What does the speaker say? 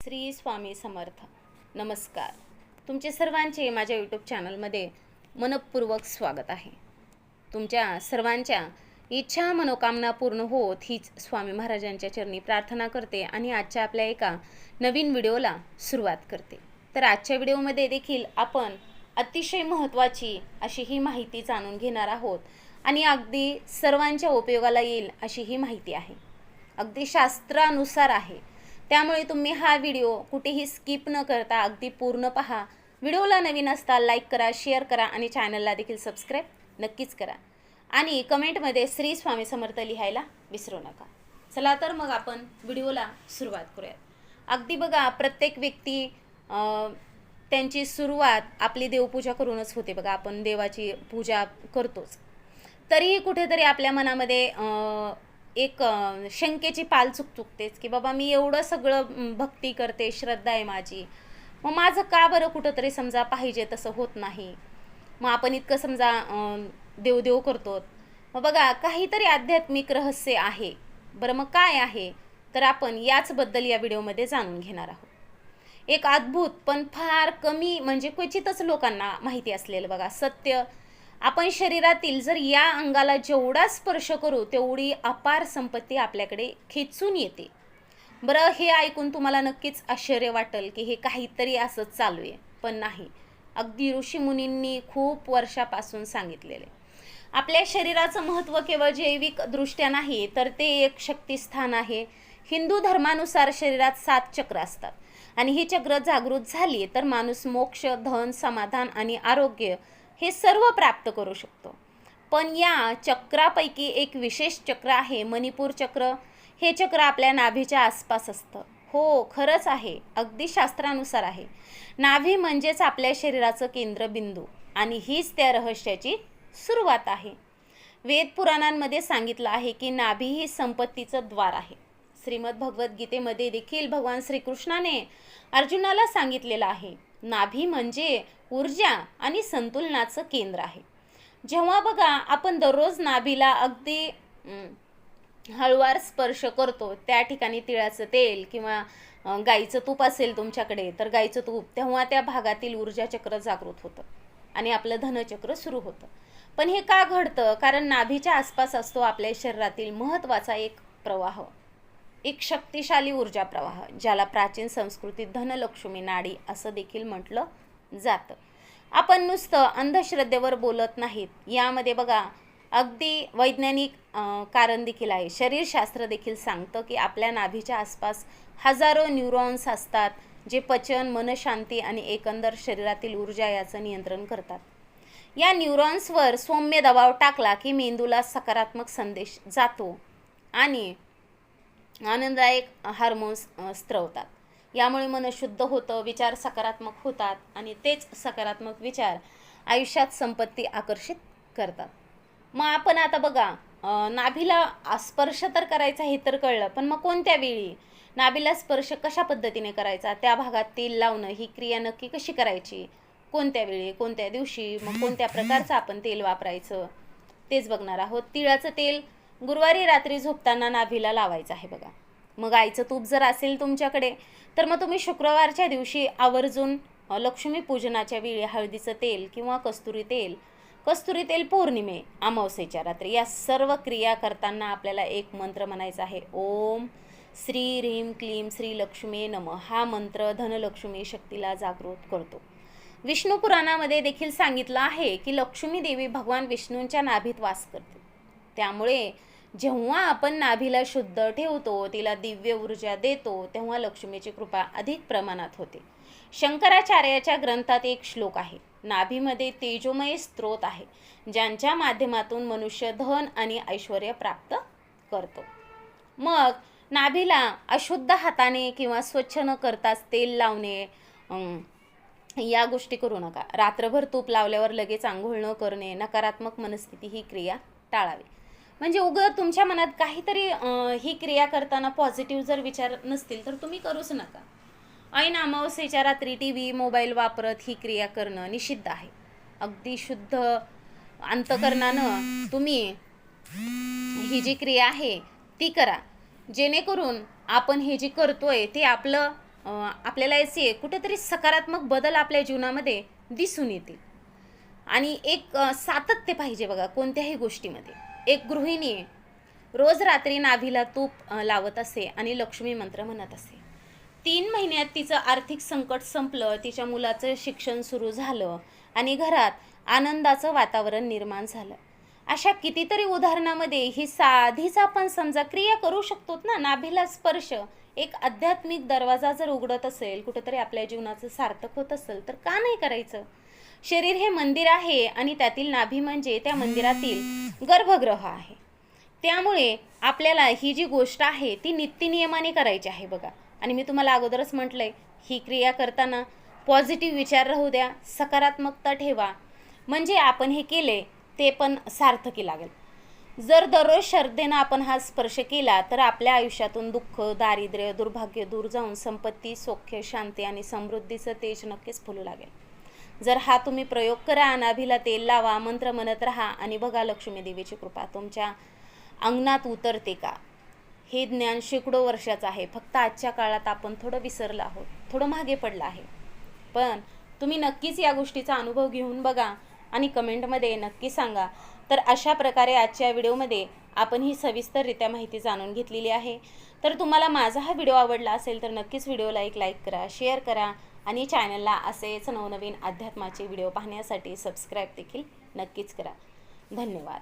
श्री स्वामी समर्थ. नमस्कार. तुमचे सर्वांचे माझ्या यूट्यूब चॅनलमध्ये मनपूर्वक स्वागत आहे. तुमच्या सर्वांच्या इच्छा मनोकामना पूर्ण होत हीच स्वामी महाराजांच्या चरणी प्रार्थना करते आणि आजच्या आपल्या एका नवीन व्हिडिओला सुरुवात करते. तर आजच्या व्हिडिओमध्ये देखील आपण अतिशय महत्त्वाची अशी ही माहिती जाणून घेणार आहोत आणि अगदी सर्वांच्या उपयोगाला येईल अशी ही माहिती आहे. अगदी शास्त्रानुसार आहे. त्यामुळे तुम्ही हा व्हिडिओ कुठेही स्किप न करता अगदी पूर्ण पहा. व्हिडिओला नवीन असता लाईक करा शेअर करा आणि चॅनलला देखील सबस्क्राईब नक्कीच करा. आणि कमेंटमध्ये श्री स्वामी समर्थ लिहायला विसरू नका. चला तर मग आपण व्हिडिओला सुरुवात करूयात. अगदी बघा प्रत्येक व्यक्ती त्यांची सुरुवात आपली देवपूजा करूनच होते बघा. आपण देवाची पूजा करतोच. तरीही कुठेतरी आपल्या मनामध्ये एक शंकेची पाल चुकचुकतेच की बाबा मी एवढं सगळं भक्ती करते श्रद्धा आहे माझी. मग माझं का बरं कुठंतरी समजा पाहिजे तसं होत नाही? मग आपण इतकं समजा देवदेव करतो. मग बघा काहीतरी आध्यात्मिक रहस्य आहे. बरं मग काय आहे? तर आपण याचबद्दल या व्हिडिओमध्ये जाणून घेणार आहोत. एक अद्भुत पण फार कमी म्हणजे क्वचितच लोकांना माहिती असलेलं बघा सत्य आपण शरीरातील जर या अंगाला जेवढा स्पर्श करू तेवढी अपार संपत्ती आपल्याकडे खेचून येते. बरं हे ऐकून तुम्हाला नक्कीच आश्चर्य वाटेल की हे काहीतरी असं चालू आहे पण नाही. अगदी ऋषीमुनींनी खूप वर्षापासून सांगितलेले. आपल्या शरीराचं महत्त्व केवळ जैविक दृष्ट्या नाही तर ते एक शक्तिस्थान आहे. हिंदू धर्मानुसार शरीरात सात चक्र असतात. आणि ही चक्र जागृत झाली तर माणूस मोक्ष धन समाधान आणि आरोग्य हे सर्व प्राप्त करू शकतो. पण या चक्रापैकी एक विशेष चक्र आहे मणिपूर चक्र. हे चक्र आपल्या नाभीच्या आसपास असतं. हो खरंच आहे. अगदी शास्त्रानुसार आहे. नाभी म्हणजेच आपल्या शरीराचं केंद्रबिंदू आणि हीच त्या रहस्याची सुरुवात आहे. वेद पुराणांमध्ये सांगितलं आहे की नाभी ही संपत्तीचं द्वार आहे. श्रीमद भगवद्गीतेमध्ये देखील भगवान श्रीकृष्णाने अर्जुनाला सांगितलेलं आहे नाभी म्हणजे ऊर्जा आणि संतुलनाचं केंद्र आहे. जेव्हा बघा आपण दररोज नाभीला अगदी हळुवार स्पर्श करतो त्या ठिकाणी तिळाचं तेल किंवा गाईचं तूप असेल तुमच्याकडे तर गाईचं तूप तेव्हा त्या भागातील ऊर्जा चक्र जागृत होतं आणि आपलं धनचक्र सुरू होतं. पण हे का घडतं? कारण नाभीच्या आसपास असतो आपल्या शरीरातील महत्त्वाचा एक प्रवाह. एक शक्तिशाली ऊर्जा प्रवाह ज्याला प्राचीन संस्कृतीत धनलक्ष्मी नाडी असं देखील म्हटलं जातं. आपण नुसतं अंधश्रद्धेवर बोलत नाहीत. यामध्ये बघा अगदी वैज्ञानिक कारण देखील आहे. शरीरशास्त्र देखील सांगतं की आपल्या नाभीच्या आसपास हजारो न्यूरॉन्स असतात जे पचन मनशांती आणि एकंदर शरीरातील ऊर्जा याचं नियंत्रण करतात. या न्यूरॉन्सवर सौम्य दबाव टाकला की मेंदूला सकारात्मक संदेश जातो आणि आनंददायक हार्मोन्स स्त्रवतात यामुळे मन शुद्ध होतं विचार सकारात्मक होतात आणि तेच सकारात्मक विचार आयुष्यात संपत्ती आकर्षित करतात. मग आपण आता बघा नाभीला स्पर्श तर करायचा हे तर कळलं पण मग कोणत्या वेळी? नाभीला स्पर्श कशा पद्धतीने करायचा? त्या भागात तेल लावणं ही क्रिया नक्की कशी करायची? कोणत्या वेळी कोणत्या दिवशी मग कोणत्या प्रकारचं आपण तेल वापरायचं? तेच बघणार आहोत. तिळाचं तेल गुरुवारी रात्री झोपताना नाभीला लावायचं आहे बघा. मग आईचं तूप जर असेल तुमच्याकडे तर मग तुम्ही शुक्रवारच्या दिवशी आवर्जून लक्ष्मीपूजनाच्या वेळी हळदीचं तेल किंवा कस्तुरी तेल कस्तुरी तेल पौर्णिमे अमावस्येच्या रात्री या सर्व क्रिया करताना आपल्याला एक मंत्र म्हणायचा आहे. ओम श्री ह्रीम क्लीम श्री लक्ष्मी नम. हा मंत्र धनलक्ष्मी शक्तीला जागृत करतो. विष्णू पुराणामध्ये देखील सांगितलं आहे की लक्ष्मी देवी भगवान विष्णूंच्या नाभीत वास करते. त्यामुळे जेव्हा आपण नाभीला शुद्ध ठेवतो तिला दिव्य ऊर्जा देतो तेव्हा लक्ष्मीची कृपा अधिक प्रमाणात होते. शंकराचार्याच्या ग्रंथात एक श्लोक आहे. नाभीमध्ये तेजोमय स्त्रोत आहे ज्यांच्या माध्यमातून मनुष्य धन आणि ऐश्वर प्राप्त करतो. मग नाभीला अशुद्ध हाताने किंवा स्वच्छ न करताच तेल लावणे या गोष्टी करू नका. रात्रभर तूप लावल्यावर लगेच आंघोळ न करणे नकारात्मक मनस्थिती ही क्रिया टाळावी. म्हणजे उगं तुमच्या मनात काहीतरी ही क्रिया करताना पॉझिटिव्ह जर विचार नसतील तर तुम्ही करूच नका. ऐन अमावस्येच्या रात्री टी व्ही मोबाईल वापरत ही क्रिया करणं निषिद्ध आहे. अगदी शुद्ध अंतकरणानं तुम्ही ही जी क्रिया आहे ती करा. जेणेकरून आपण हे जे करतोय ते आपलं आपल्याला याचे कुठेतरी सकारात्मक बदल आपल्या जीवनामध्ये दिसून येतील. आणि एक सातत्य पाहिजे बघा कोणत्याही गोष्टीमध्ये. एक गृहिणी रोज रात्री नाभीला तूप लावत असे आणि लक्ष्मी मंत्र म्हणत असे. तीन महिन्यात तिचं आर्थिक संकट संपलं तिच्या मुलाचं शिक्षण सुरू झालं आणि घरात आनंदाचं वातावरण निर्माण झालं. अशा कितीतरी उदाहरणामध्ये ही साधीच आपण समजा क्रिया करू शकतो ना नाभीला स्पर्श. एक आध्यात्मिक दरवाजा जर उघडत असेल कुठेतरी आपल्या जीवनाचं सार्थक होत असेल तर का नाही करायचं? शरीर हे मंदिर आहे आणि त्यातील नाभी म्हणजे त्या मंदिरातील गर्भगृह आहे. त्यामुळे आपल्याला ही जी गोष्ट आहे ती नित्यनियमाने करायची आहे बघा. आणि मी तुम्हाला अगोदरच म्हटलं आहे ही क्रिया करताना पॉझिटिव्ह विचार राहू द्या सकारात्मकता ठेवा. म्हणजे आपण हे केले ते पण सार्थकी लागेल. जर दररोज श्रद्धेनं आपण हा स्पर्श केला तर आपल्या आयुष्यातून दुःख दारिद्र्य दुर्भाग्य दूर जाऊन संपत्ती सौख्य शांती आणि समृद्धीचं तेज नक्कीच फुलू लागेल. जर हा तुम्ही प्रयोग करा नाभीला तेल लावा मंत्र म्हणत राहा आणि बघा लक्ष्मी देवीची कृपा. तुमच्या अंगणात उतरते का? हे ज्ञान शेकडो वर्षाचं आहे. फक्त आजच्या काळात आपण थोडं विसरलं आहोत. थोडं मागे पडलं आहे. पण तुम्ही नक्कीच या गोष्टीचा अनुभव घेऊन बघा आणि कमेंटमध्ये नक्की सांगा. तर अशा प्रकारे आजच्या व्हिडिओमध्ये आपण ही सविस्तररित्या माहिती जाणून घेतलेली आहे. तर तुम्हाला माझा हा व्हिडिओ आवडला असेल तर नक्कीच व्हिडिओला एक लाईक करा शेअर करा आणि चॅनलला असेच नवनवीन अध्यात्माचे व्हिडिओ पाहण्यासाठी सबस्क्राईब देखील नक्कीच करा. धन्यवाद.